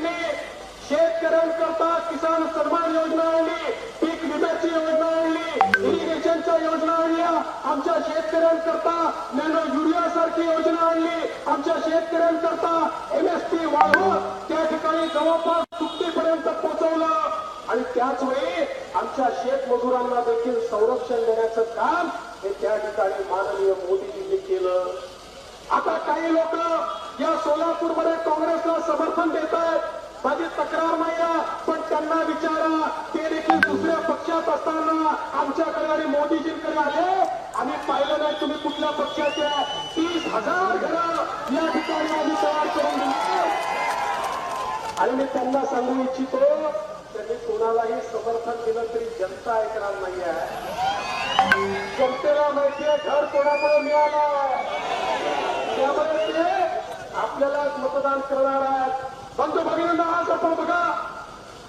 आणली शेतकऱ्यांकरता किसान सन्मान योजना आणली पीक विम्याची योजना आणली इरिगेशनच्या योजना आणल्या. आमच्या शेतकऱ्यांकरता नॅनो युरिया सारखी योजना आणली. आमच्या शेतकऱ्यांकरता एम एस पी वाढवून त्या ठिकाणी जवळपास चुकीपर्यंत पोहोचवलं. आणि त्याच वेळी आमच्या शेतमजुरांना देखील संरक्षण देण्याचं काम हे त्या ठिकाणी माननीय मोदीजींनी केलं. आता काही लोक या सोलापूरमध्ये काँग्रेसला समर्थन माझी तक्रार नाही पण त्यांना विचारा. ते देखील दुसऱ्या पक्षात असताना आमच्याकडे आणि मोदीजींकडे आले. आम्ही पाहिलं नाही तुम्ही कुठल्या पक्षाचे. तीस हजार घरं या ठिकाणी आम्ही तयार करून दिली. आणि मी त्यांना सांगू इच्छितो त्यांनी कोणालाही समर्थन दिलं तरी जनता ऐकणार नाही आहे जनतेला माहितीये घर कोणाकडे मिळालं? त्यामुळे ते आपल्यालाच मतदान करणार आहेत. आपण बघा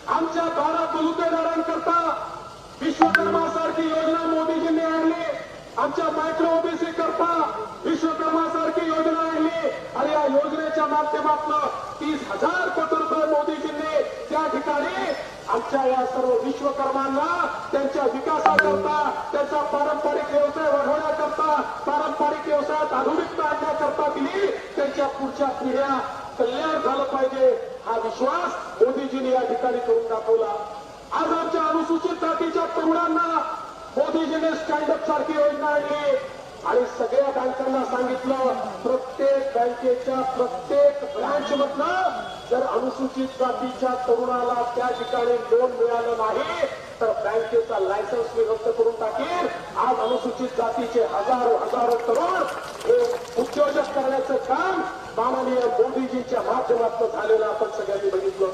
आमच्या बारा बलुतेदारांकरता विश्वकर्मा सारखी योजना मोदीजींनी आणली. आमच्या मायक्रो ओबीसी करता विश्वकर्मा सारखी योजना आणली. आणि या योजनेच्या माध्यमातून तीस हजार कोटी रुपये मोदीजींनी त्या ठिकाणी आमच्या या सर्व विश्वकर्मांना त्यांच्या विकासाकरता त्यांचा पारंपरिक व्यवसाय वाढवण्याकरता पारंपरिक व्यवसायात आधुनिकता आणण्याकरता दिली. त्यांच्या पुढच्या पिढ्या कल्याण झालं पाहिजे हा विश्वास मोदीजींनी या ठिकाणी करून दाखवला. आज आमच्या अनुसूचित जातीच्या तरुणांना मोदीजीने स्टँडअप सारखी योजना आणली. आणि सगळ्या बँकांना सांगितलं प्रत्येक बँकेच्या प्रत्येक ब्रँच मधनं जर अनुसूचित जातीच्या तरुणाला त्या ठिकाणी लोन मिळालं नाही तर बँकेचा लायसन्स मी रद्द करून टाकेल आज अनुसूचित जातीचे हजारो हजारो तरुण हे उद्योजक करण्याचं काम माननीय मोदीजीच्या माध्यमातून झालेलं आपण सगळ्यांनी बघितलं.